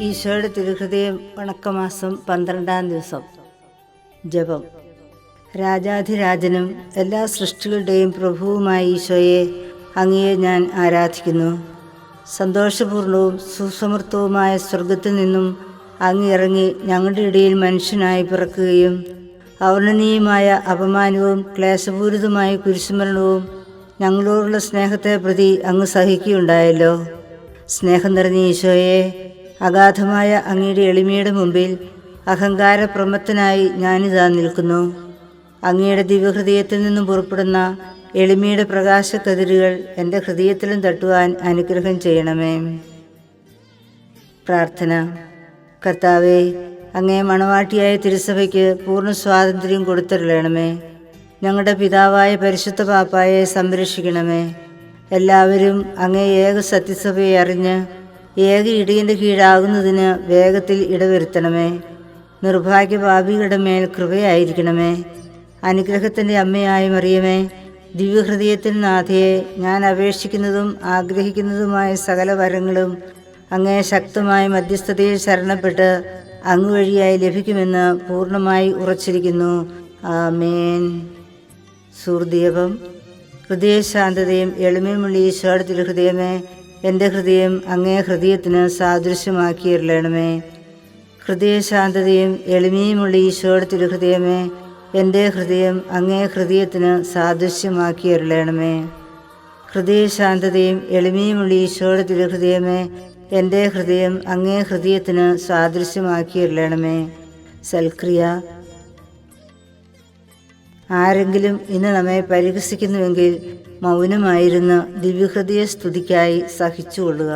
ഈശോയുടെ തിരുഹൃദയം വണക്കമാസം പന്ത്രണ്ടാം ദിവസം. ജപം. രാജാധിരാജനും എല്ലാ സൃഷ്ടികളുടെയും പ്രഭുവുമായ ഈശോയെ അങ്ങയെ ഞാൻ ആരാധിക്കുന്നു. സന്തോഷപൂർണവും സുസമൃദ്ധവുമായ സ്വർഗത്തിൽ നിന്നും അങ്ങിറങ്ങി ഞങ്ങളുടെ ഇടയിൽ മനുഷ്യനായി പിറക്കുകയും അവർണനീയമായ അപമാനവും ക്ലേശപൂരിതമായ കുരിശുമരണവും ഞങ്ങളോടുള്ള സ്നേഹത്തെ പ്രതി അങ്ങ് സഹിക്കുകയുണ്ടായല്ലോ. സ്നേഹം നിറഞ്ഞ ഈശോയെ അഗാധമായ അങ്ങയുടെ എളിമയുടെ മുമ്പിൽ അഹങ്കാരപ്രമത്തനായി ഞാനിതാ നിൽക്കുന്നു. അങ്ങയുടെ ദിവ്യഹൃദയത്തിൽ നിന്നും പുറപ്പെടുന്ന എളിമയുടെ പ്രകാശക്കതിരുകൾ എന്റെ ഹൃദയത്തിലും തട്ടുവാൻ അനുഗ്രഹം ചെയ്യണമേ. പ്രാർത്ഥന. കർത്താവെ അങ്ങേ മണവാട്ടിയായ തിരുസഭയ്ക്ക് പൂർണ സ്വാതന്ത്ര്യം കൊടുത്തിരളണമേ. ഞങ്ങളുടെ പിതാവായ പരിശുദ്ധ പാപ്പായെ സംരക്ഷിക്കണമേ. എല്ലാവരും അങ്ങേ ഏക സത്യസഭയെ അറിഞ്ഞ് ഏക ഇടിയന്റെ കീഴാകുന്നതിന് വേഗത്തിൽ ഇടവരുത്തണമേ. നിർഭാഗ്യഭാവികളുടെ മേൽ കൃപയായിരിക്കണമേ. അനുഗ്രഹത്തിന്റെ അമ്മയായി മറിയമേ ദിവ്യഹൃദയത്തിൽ നാഥയെ ഞാൻ അപേക്ഷിക്കുന്നതും ആഗ്രഹിക്കുന്നതുമായ സകല വരങ്ങളും അങ്ങേ ശക്തമായ മധ്യസ്ഥതയിൽ ശരണപ്പെട്ട് അങ്ങ് വഴിയായി ലഭിക്കുമെന്ന് പൂർണമായി ഉറച്ചിരിക്കുന്നു. ആമേൻ. സൂർദീപം ഹൃദയശാന്തതയും എളിമയുമുള്ള ഈശ്വരത്തിൽ തിരുഹൃദയമേ എന്റെ ഹൃദയം അങ്ങേ ഹൃദയത്തിന് സാദൃശ്യമാക്കിയിരളണമേ ഹൃദയശാന്തതയും എളിമയുമുള്ള ഈശോയുടെ തിരുഹൃദയമേ എന്റെ ഹൃദയം അങ്ങേ ഹൃദയത്തിന് സാദൃശ്യമാക്കിയിരളണമേ ഹൃദയശാന്തതയും എളിമയുമുള്ള ഈശോയുടെ തിരുഹൃദയമേ എന്റെ ഹൃദയം അങ്ങേ ഹൃദയത്തിന് സാദൃശ്യമാക്കിയിരളണമേ സൽക്രിയ ആരെങ്കിലും ഇന്ന് നമ്മെ പരിഹസിക്കുന്നുവെങ്കിൽ മൗനമായിരുന്ന് ദിവ്യഹൃദയ സ്തുതിക്കായി സഹിച്ചുകൊള്ളുക.